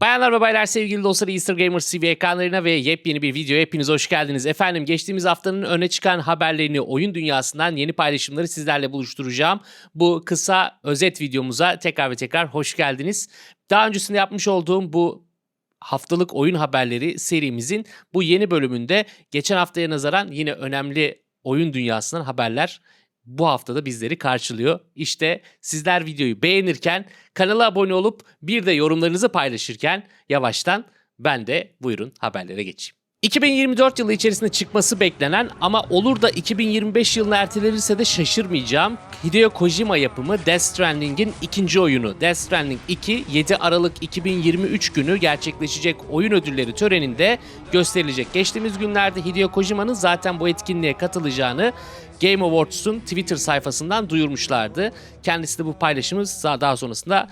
Bayanlar ve baylar sevgili dostlar Easter Gamers TV ekranlarına ve yepyeni bir videoya hepiniz hoş geldiniz. Efendim geçtiğimiz haftanın öne çıkan haberlerini oyun dünyasından yeni paylaşımları sizlerle buluşturacağım. Bu kısa özet videomuza tekrar ve tekrar hoş geldiniz. Daha öncesinde yapmış olduğum bu haftalık oyun haberleri serimizin bu yeni bölümünde geçen haftaya nazaran yine önemli oyun dünyasından haberler bu haftada bizleri karşılıyor. İşte sizler videoyu beğenirken, kanala abone olup bir de yorumlarınızı paylaşırken yavaştan ben de buyurun haberlere geçeyim. 2024 yılı içerisinde çıkması beklenen ama olur da 2025 yılına ertelenirse de şaşırmayacağım. Hideo Kojima yapımı Death Stranding'in ikinci oyunu Death Stranding 2 7 Aralık 2023 günü gerçekleşecek oyun ödülleri töreninde gösterilecek. Geçtiğimiz günlerde Hideo Kojima'nın zaten bu etkinliğe katılacağını Game Awards'un Twitter sayfasından duyurmuşlardı. Kendisi de bu paylaşımı daha sonrasında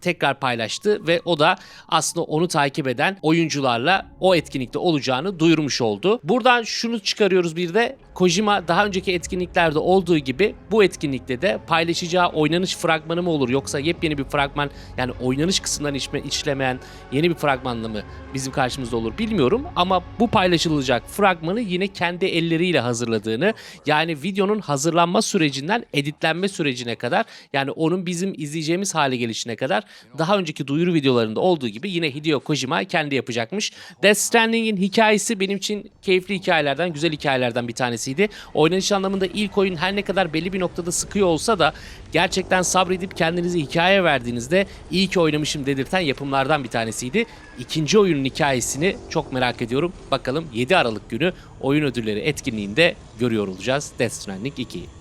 tekrar paylaştı ve o da aslında onu takip eden oyuncularla o etkinlikte olacağını duyurmuş oldu. Buradan şunu çıkarıyoruz bir de Kojima daha önceki etkinliklerde olduğu gibi bu etkinlikte de paylaşacağı oynanış fragmanı mı olur yoksa yepyeni bir fragman yani oynanış kısımlarını içme, işlemeyen yeni bir fragmanla mı bizim karşımızda olur bilmiyorum ama bu paylaşılacak fragmanı yine kendi elleriyle hazırladığını yani videonun hazırlanma sürecinden editlenme sürecine kadar yani onun bizim izleyeceğimiz hale gelişine kadar daha önceki duyuru videolarında olduğu gibi yine Hideo Kojima kendi yapacakmış. Death Stranding'in hikayesi benim için keyifli hikayelerden, güzel hikayelerden bir tanesiydi. Oynanış anlamında ilk oyun her ne kadar belli bir noktada sıkıyor olsa da gerçekten sabredip kendinizi hikaye verdiğinizde iyi ki oynamışım dedirten yapımlardan bir tanesiydi. İkinci oyunun hikayesini çok merak ediyorum. Bakalım 7 Aralık günü oyun ödülleri etkinliğinde görüyor olacağız Death Stranding 2'yi.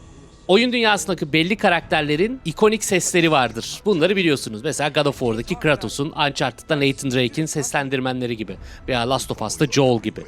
Oyun dünyasındaki belli karakterlerin ikonik sesleri vardır. Bunları biliyorsunuz. Mesela God of War'daki Kratos'un, Uncharted'da Nathan Drake'in seslendirmenleri gibi. Veya Last of Us'ta Joel gibi.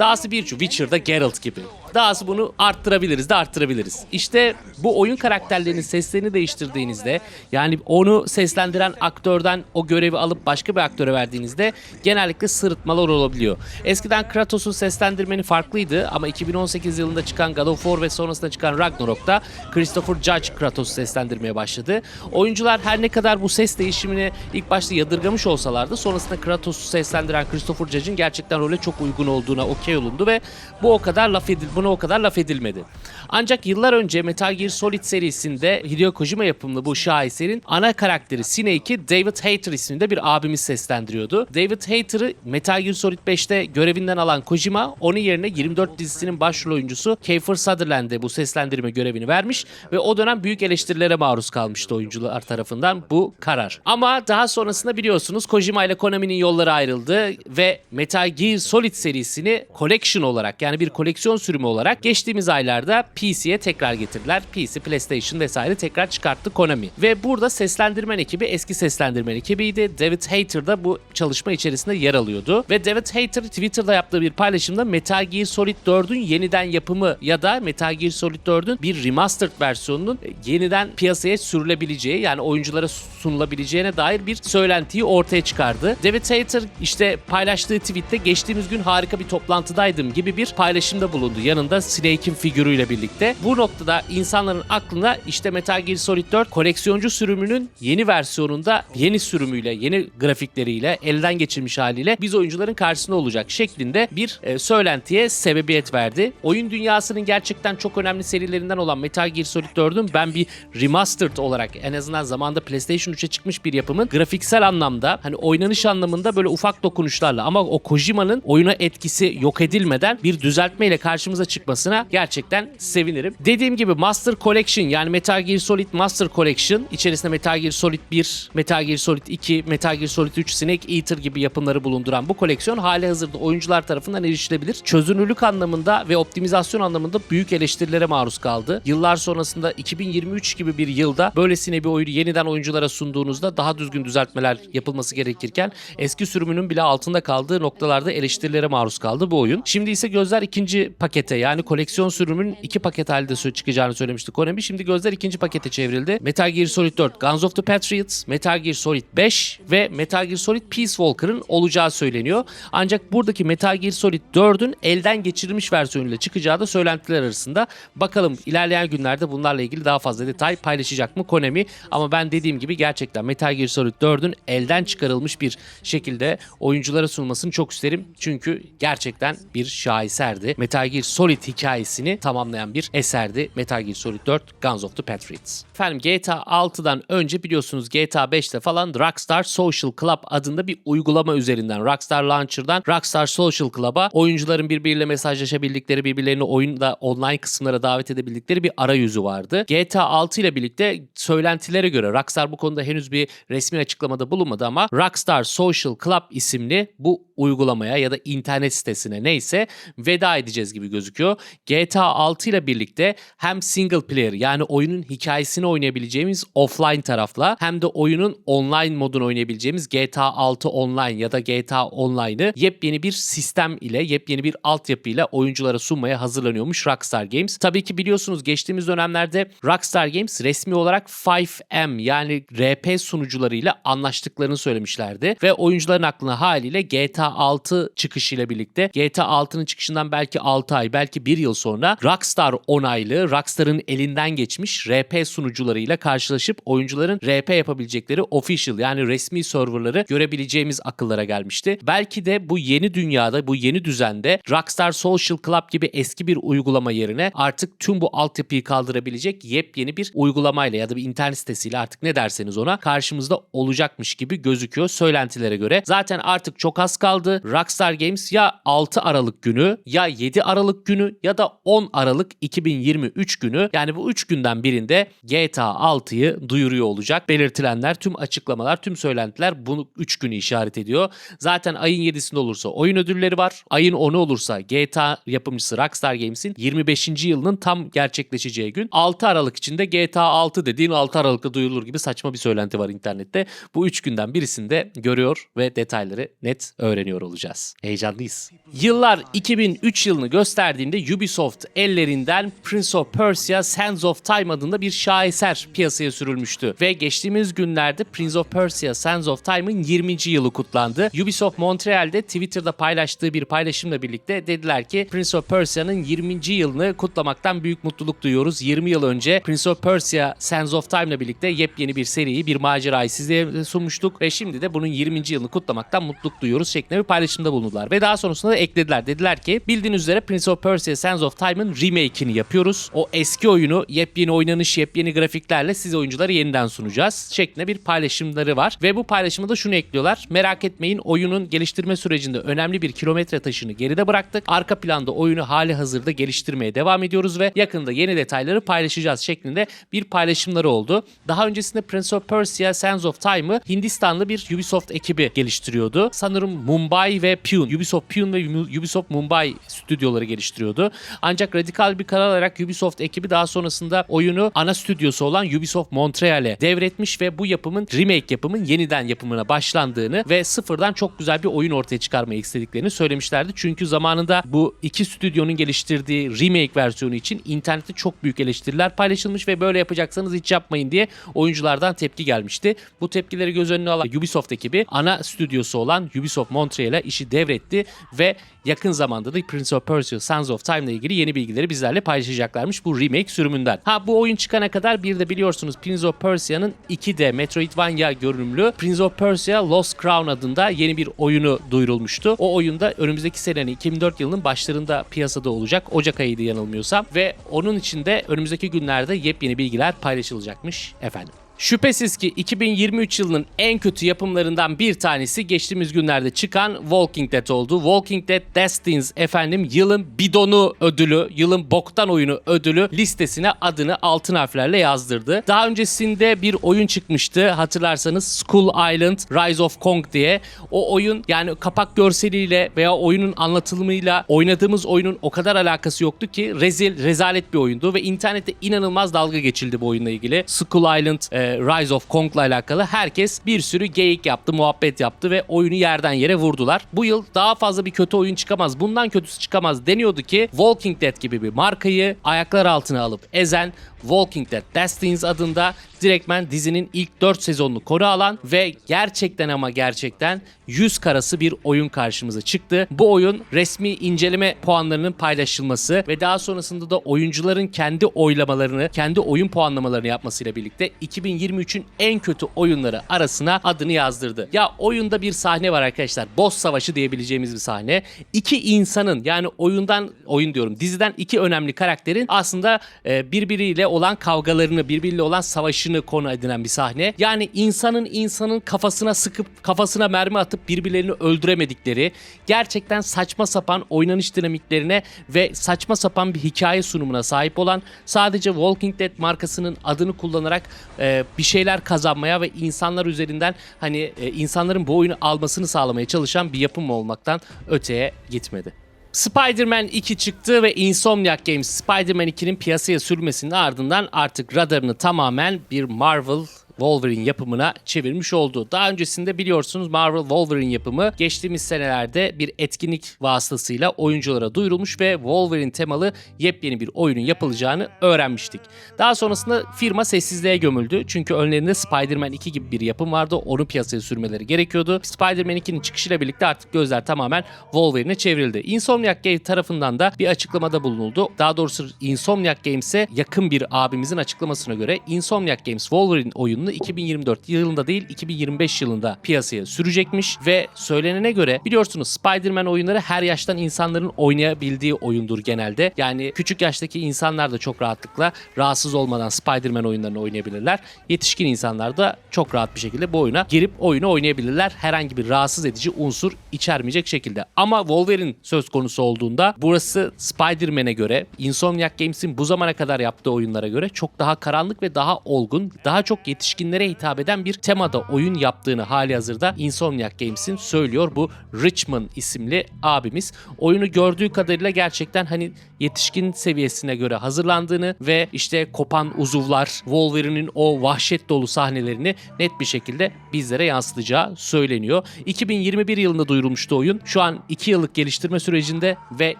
Dahası bir Witcher'da Geralt gibi. Dahası bunu arttırabiliriz de arttırabiliriz. İşte bu oyun karakterlerinin seslerini değiştirdiğinizde yani onu seslendiren aktörden o görevi alıp başka bir aktöre verdiğinizde genellikle sırıtmalar olabiliyor. Eskiden Kratos'un seslendirmeni farklıydı ama 2018 yılında çıkan God of War ve sonrasında çıkan Ragnarok'ta Christopher Judge Kratos'u seslendirmeye başladı. Oyuncular her ne kadar bu ses değişimini ilk başta yadırgamış olsalardı sonrasında Kratos'u seslendiren Christopher Judge'ın gerçekten role çok uygun olduğuna okey olundu ve bu o kadar laf edil buna o kadar laf edilmedi. Ancak yıllar önce Metal Gear Solid serisinde Hideo Kojima yapımlı bu şaheserin ana karakteri Snake'i David Hayter isminde bir abimiz seslendiriyordu. David Hayter'ı Metal Gear Solid 5'te görevinden alan Kojima onun yerine 24 dizisinin başrol oyuncusu Kiefer Sutherland'e bu seslendirme görevini vermiş ve o dönem büyük eleştirilere maruz kalmıştı oyuncular tarafından bu karar. Ama daha sonrasında biliyorsunuz Kojima ile Konami'nin yolları ayrıldı ve Metal Gear Solid serisini collection olarak yani bir koleksiyon sürümü olarak geçtiğimiz aylarda PC'ye tekrar getirdiler. PC, PlayStation vesaire tekrar çıkarttı Konami. Ve burada seslendirmen ekibi eski seslendirmen ekibiydi. David Hayter da bu çalışma içerisinde yer alıyordu. Ve David Hayter Twitter'da yaptığı bir paylaşımda Metal Gear Solid 4'ün yeniden yapımı ya da Metal Gear Solid 4'ün bir remastered versiyonunun yeniden piyasaya sürülebileceği yani oyunculara sunulabileceğine dair bir söylentiyi ortaya çıkardı. David Hayter işte paylaştığı tweette geçtiğimiz gün harika bir toplantıdaydım gibi bir paylaşımda bulundu. Yanında Snake'in figürüyle birlikte. Bu noktada insanların aklına işte Metal Gear Solid 4 koleksiyoncu sürümünün yeni versiyonunda yeni sürümüyle, yeni grafikleriyle, elden geçirmiş haliyle biz oyuncuların karşısında olacak şeklinde bir e, söylentiye sebebiyet verdi. Oyun dünyasının gerçekten çok önemli serilerinden olan Metal Gear Solid 4'ün ben bir remastered olarak en azından zamanda PlayStation 3'e çıkmış bir yapımın grafiksel anlamda hani oynanış anlamında böyle ufak dokunuşlarla ama o Kojima'nın oyuna etkisi yok edilmeden bir düzeltmeyle karşımıza çıkmasına gerçekten sevinirim. Dediğim gibi Master Collection yani Metal Gear Solid Master Collection içerisinde Metal Gear Solid 1, Metal Gear Solid 2, Metal Gear Solid 3, Snake Eater gibi yapımları bulunduran bu koleksiyon hali hazırda oyuncular tarafından erişilebilir. Çözünürlük anlamında ve optimizasyon anlamında büyük eleştirilere maruz kaldı. Yıllar sonrasında 2023 gibi bir yılda böylesine bir oyunu yeniden oyunculara sunduğunuzda daha düzgün düzeltmeler yapılması gerekirken eski sürümünün bile altında kaldığı noktalarda eleştirilere maruz kaldı bu oyun. Şimdi ise gözler ikinci pakete yani koleksiyon sürümünün iki paket halinde çıkacağını söylemişti Konami. Şimdi gözler ikinci pakete çevrildi. Metal Gear Solid 4 Guns of the Patriots, Metal Gear Solid 5 ve Metal Gear Solid Peace Walker'ın olacağı söyleniyor. Ancak buradaki Metal Gear Solid 4'ün elden geçirilmiş versiyonuyla çıkacağı da söylentiler arasında. Bakalım ilerleyen günlerde bunlarla ilgili daha fazla detay paylaşacak mı Konami? Ama ben dediğim gibi gerçekten Metal Gear Solid 4'ün elden çıkarılmış bir şekilde oyunculara sunulmasını çok isterim. Çünkü gerçekten bir şaheserdi. Metal Gear Solid hikayesini tamamlayan bir eserdi. Metal Gear Solid 4 Guns of the Patriots. Efendim GTA 6'dan önce biliyorsunuz GTA 5'te falan Rockstar Social Club adında bir uygulama üzerinden Rockstar Launcher'dan Rockstar Social Club'a oyuncuların birbiriyle mesajlaşabildikleri, birbirlerini oyunda online kısımlara davet edebildikleri bir arayüzü vardı. GTA 6 ile birlikte söylentilere göre Rockstar bu konuda henüz bir resmi açıklamada bulunmadı ama Rockstar Social Club isimli bu uygulamaya ya da internet sitesine neyse veda edeceğiz gibi gözüküyor. GTA 6 ile birlikte hem single player yani oyunun hikayesini oynayabileceğimiz offline tarafla hem de oyunun online modunu oynayabileceğimiz GTA 6 Online ya da GTA Online'ı yepyeni bir sistem ile yepyeni bir altyapı ile oyunculara sunmaya hazırlanıyormuş Rockstar Games. Tabii ki biliyorsunuz geçtiğimiz dönemlerde Rockstar Games resmi olarak 5M yani RP sunucularıyla anlaştıklarını söylemişlerdi ve oyuncuların aklına haliyle GTA 6 çıkışıyla birlikte GTA 6'nın çıkışından belki 6 ay belki 1 yıl sonra Rockstar onaylı Rockstar'ın elinden geçmiş RP sunucularıyla karşılaşıp oyuncuların RP yapabilecekleri official yani resmi serverları görebileceğimiz akıllara gelmişti. Belki de bu yeni dünyada bu yeni düzende Rockstar Social Club gibi eski bir uygulama yerine artık tüm bu altyapıyı kaldırabilecek yepyeni bir uygulamayla ya da bir internet sitesiyle artık ne derseniz ona karşımızda olacakmış gibi gözüküyor söylentilere göre. Zaten artık çok az kaldı. Rockstar Games ya 6 Aralık günü ya 7 Aralık günü ya da 10 Aralık 2023 günü yani bu 3 günden birinde GTA 6'yı duyuruyor olacak. Belirtilenler tüm açıklamalar tüm söylentiler bunu 3 günü işaret ediyor. Zaten ayın 7'sinde olursa oyun ödülleri var. Ayın 10'u olursa GTA yapımcısı Rockstar Games'in 25. yılının tam gerçekleşeceği gün. 6 Aralık içinde GTA 6 dediğin 6 Aralık'ta duyulur gibi saçma bir söylenti var internette. Bu 3 günden birisinde görüyor ve detayları net öğreniyor olacağız. Heyecanlıyız. Yıllar 2003 yılını gösterdiğinde Ubisoft ellerinden Prince of Persia Sands of Time adında bir şaheser piyasaya sürülmüştü. Ve geçtiğimiz günlerde Prince of Persia Sands of Time'ın 20. yılı kutlandı. Ubisoft Montreal'de Twitter'da paylaştığı bir paylaşımla birlikte dediler ki Prince of Persia'nın 20. yılını kutlamaktan büyük mutluluk duyuyoruz. 20 yıl önce Prince of Persia Sands of Time ile birlikte yepyeni bir seriyi, bir macerayı sizlere sunmuştuk ve şimdi de bunun 20. yılını kutlamaktan mutluluk duyuyoruz şeklinde bir paylaşımda bulundular. Ve daha sonrasında da eklediler. Dediler ki bildiğiniz üzere Prince of Persia Sands of Time'ın remake'ini yapıyoruz. O eski oyunu yepyeni oynanış, yepyeni grafiklerle siz oyunculara yeniden sunacağız şeklinde bir paylaşımları var. Ve bu paylaşımda da şunu ekliyorlar. Merak etmeyin oyunun geliştirme sürecinde önemli bir kilometre taşını geride bıraktık. Arka planda oyunu hali hazırda geliştirmeye devam ediyoruz ve yakında yeni detayları paylaşacağız şeklinde bir paylaşımları oldu. Daha öncesinde Prince of Persia Sands of Time'ı Hindistanlı bir Ubisoft ekibi geliştiriyordu. Sanırım Mumbai ve Pune, Ubisoft Pune ve Ubisoft Mumbai stüdyoları geliştiriyordu. Ancak radikal bir karar alarak Ubisoft ekibi daha sonrasında oyunu ana stüdyosu olan Ubisoft Montreal'e devretmiş ve bu yapımın remake yapımın yeniden yapımına başlandığını ve sıfırdan çok güzel bir oyun ortaya çıkarmayı istediklerini söylemişlerdi. Çünkü zamanında bu iki stüdyonun geliştirdiği remake versiyonu için internette çok büyük eleştiriler paylaşılmış ve böyle yapacaksanız hiç yapmayın diye oyunculardan tepki gelmişti. Bu tepkileri göz önüne alan Ubisoft ekibi ana stüdyosu olan Ubisoft Montreal'e işi devretti ve yakın zamanda da Prince of Persia Sands of Time ile ilgili yeni bilgileri bizlerle paylaşacaklarmış bu remake sürümünden. Ha bu oyun çıkana kadar bir de biliyorsunuz Prince of Persia'nın 2D Metroidvania görünümlü Prince of Persia Lost Crown adında yeni bir oyunu duyurulmuştu. O oyunda önümüzdeki senenin 2004 yılının başlarında piyasada olacak. Ocak ayıydı yanılmıyorsam ve onun içinde önümüzdeki günlerde yepyeni bilgiler paylaşılacakmış efendim. Şüphesiz ki 2023 yılının en kötü yapımlarından bir tanesi geçtiğimiz günlerde çıkan Walking Dead oldu. Walking Dead Destins efendim yılın bidonu ödülü, yılın boktan oyunu ödülü listesine adını altın harflerle yazdırdı. Daha öncesinde bir oyun çıkmıştı hatırlarsanız Skull Island Rise of Kong diye. O oyun yani kapak görseliyle veya oyunun anlatılımıyla oynadığımız oyunun o kadar alakası yoktu ki rezil, rezalet bir oyundu ve internette inanılmaz dalga geçildi bu oyunla ilgili. Skull Island e, Rise of Kong'la alakalı herkes bir sürü geyik yaptı, muhabbet yaptı ve oyunu yerden yere vurdular. Bu yıl daha fazla bir kötü oyun çıkamaz, bundan kötüsü çıkamaz deniyordu ki Walking Dead gibi bir markayı ayaklar altına alıp ezen Walking Dead Destinies adında direktmen dizinin ilk 4 sezonunu konu alan ve gerçekten ama gerçekten 100 karası bir oyun karşımıza çıktı. Bu oyun resmi inceleme puanlarının paylaşılması ve daha sonrasında da oyuncuların kendi oylamalarını, kendi oyun puanlamalarını yapmasıyla birlikte 2023'ün en kötü oyunları arasına adını yazdırdı. Ya oyunda bir sahne var arkadaşlar. Boss savaşı diyebileceğimiz bir sahne. İki insanın yani oyundan oyun diyorum diziden iki önemli karakterin aslında e, birbiriyle olan kavgalarını, birbiriyle olan savaşını konu edinen bir sahne. Yani insanın insanın kafasına sıkıp kafasına mermi atıp birbirlerini öldüremedikleri, gerçekten saçma sapan oynanış dinamiklerine ve saçma sapan bir hikaye sunumuna sahip olan sadece Walking Dead markasının adını kullanarak e, bir şeyler kazanmaya ve insanlar üzerinden hani e, insanların bu oyunu almasını sağlamaya çalışan bir yapım olmaktan öteye gitmedi. Spider-Man 2 çıktı ve Insomniac Games Spider-Man 2'nin piyasaya sürmesinin ardından artık radarını tamamen bir Marvel Wolverine yapımına çevirmiş oldu. Daha öncesinde biliyorsunuz Marvel Wolverine yapımı geçtiğimiz senelerde bir etkinlik vasıtasıyla oyunculara duyurulmuş ve Wolverine temalı yepyeni bir oyunun yapılacağını öğrenmiştik. Daha sonrasında firma sessizliğe gömüldü. Çünkü önlerinde Spider-Man 2 gibi bir yapım vardı. Onu piyasaya sürmeleri gerekiyordu. Spider-Man 2'nin çıkışıyla birlikte artık gözler tamamen Wolverine'e çevrildi. Insomniac Games tarafından da bir açıklamada bulunuldu. Daha doğrusu Insomniac Games'e yakın bir abimizin açıklamasına göre Insomniac Games Wolverine oyununu 2024 yılında değil 2025 yılında piyasaya sürecekmiş ve söylenene göre biliyorsunuz Spider-Man oyunları her yaştan insanların oynayabildiği oyundur genelde. Yani küçük yaştaki insanlar da çok rahatlıkla rahatsız olmadan Spider-Man oyunlarını oynayabilirler. Yetişkin insanlar da çok rahat bir şekilde bu oyuna girip oyunu oynayabilirler. Herhangi bir rahatsız edici unsur içermeyecek şekilde. Ama Wolverine söz konusu olduğunda burası Spider-Man'e göre Insomniac Games'in bu zamana kadar yaptığı oyunlara göre çok daha karanlık ve daha olgun, daha çok yetişkinlere hitap eden bir temada oyun yaptığını hali hazırda Insomniac Games'in söylüyor bu Richmond isimli abimiz. Oyunu gördüğü kadarıyla gerçekten hani yetişkin seviyesine göre hazırlandığını ve işte kopan uzuvlar, Wolverine'in o vahşet dolu sahnelerini net bir şekilde bizlere yansıtacağı söyleniyor. 2021 yılında duyurulmuştu oyun. Şu an 2 yıllık geliştirme sürecinde ve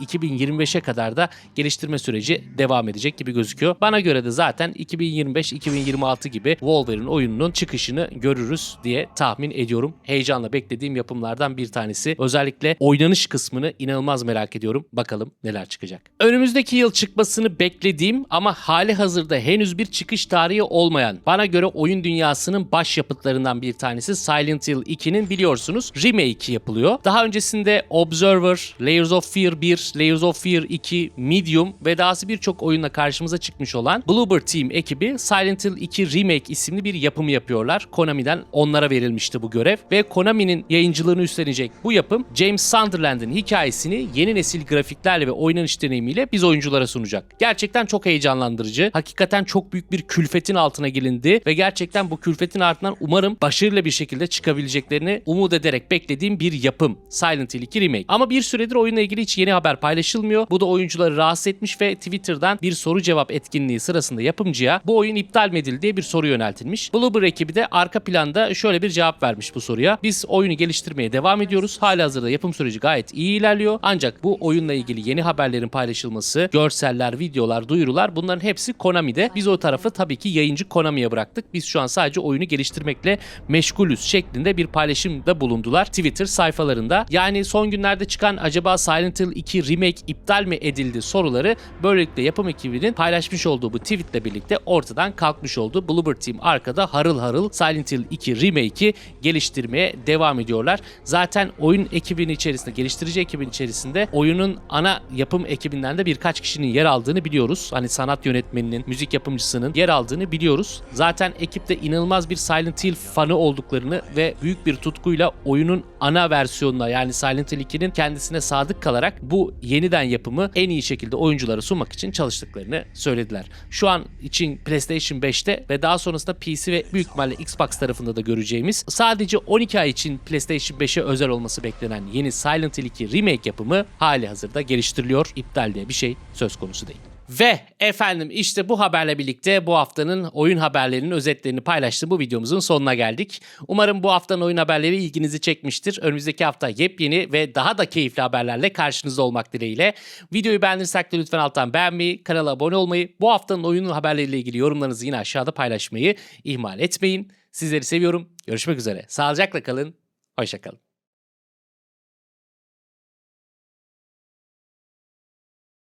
2025'e kadar da geliştirme süreci devam edecek gibi gözüküyor. Bana göre de zaten 2025-2026 gibi Wolverine oyununun çıkışını görürüz diye tahmin ediyorum. Heyecanla beklediğim yapımlardan bir tanesi. Özellikle oynanış kısmını inanılmaz merak ediyorum. Bakalım neler çıkacak. Önümüzdeki yıl çıkmasını beklediğim ama hali hazırda henüz bir çıkış tarihi olmayan, bana göre oyun dünyasının baş yapıtlarından bir tanesi Silent Hill 2'nin biliyorsunuz remake yapılıyor. Daha öncesinde Observer, Layers of Fear 1, Layers of Fear 2, Medium ve dahası birçok oyunla karşımıza çıkmış olan Bloober Team ekibi Silent Hill 2 Remake isimli bir yapımı yapıyorlar. Konami'den onlara verilmişti bu görev ve Konami'nin yayıncılığını üstlenecek bu yapım James Sunderland'ın hikayesini yeni nesil grafiklerle ve oynanış deneyimiyle biz oyunculara sunacak. Gerçekten çok heyecanlandırıcı. Hakikaten çok büyük bir külfetin altına gelindi ve gerçekten bu külfetin ardından umarım başarılı bir şekilde çıkabileceklerini umut ederek beklediğim bir yapım. Silent Hill 2 Remake. Ama bir süredir oyunla ilgili hiç yeni haber paylaşılmıyor. Bu da oyuncuları rahatsız etmiş ve Twitter'dan bir soru cevap etkinliği sırasında yapımcıya bu oyun iptal mi edildi diye bir soru yöneltilmiş. Bloober ekibi de arka planda şöyle bir cevap vermiş bu soruya. Biz oyunu geliştirmeye devam ediyoruz. Halihazırda yapım süreci gayet iyi ilerliyor. Ancak bu oyunla ilgili yeni haberlerin paylaşılması, görseller, videolar, duyurular bunların hepsi Konami'de. Biz o tarafı tabii ki yayıncı Konami'ye bıraktık. Biz şu an sadece oyunu geliştirmekle meşgulüz şeklinde bir paylaşımda bulundular Twitter sayfalarında. Yani son günlerde çıkan acaba Silent Hill 2 remake iptal mi edildi soruları böylelikle yapım ekibinin paylaşmış olduğu bu tweetle birlikte ortadan kalkmış oldu. Bloober Team arkada harıl harıl Silent Hill 2 remake'i geliştirmeye devam ediyorlar. Zaten oyun ekibinin içerisinde, geliştirici ekibin içerisinde oyunun ana yapım ekibinden de birkaç kişinin yer aldığını biliyoruz. Hani sanat yönetmeninin, müzik yapımcısının yer aldığını biliyoruz. Zaten ekipte inanılmaz bir Silent Hill fanı olduklarını ve büyük bir tutkuyla oyunun ana versiyonuna yani Silent Hill 2'nin kendisine sadık kalarak bu yeniden yapımı en iyi şekilde oyunculara sunmak için çalıştıklarını söylediler. Şu an için PlayStation 5'te ve daha sonrasında PC ve büyük ihtimalle Xbox tarafında da göreceğimiz sadece 12 ay için PlayStation 5'e özel olması beklenen yeni Silent Hill 2 remake yapımı hali hazırda geliştiriliyor. İptal diye bir şey söz konusu değil. Ve efendim işte bu haberle birlikte bu haftanın oyun haberlerinin özetlerini paylaştığım bu videomuzun sonuna geldik. Umarım bu haftanın oyun haberleri ilginizi çekmiştir. Önümüzdeki hafta yepyeni ve daha da keyifli haberlerle karşınızda olmak dileğiyle. Videoyu beğendiysek de lütfen alttan beğenmeyi, kanala abone olmayı, bu haftanın oyun haberleriyle ilgili yorumlarınızı yine aşağıda paylaşmayı ihmal etmeyin. Sizleri seviyorum. Görüşmek üzere. Sağlıcakla kalın. Hoşçakalın.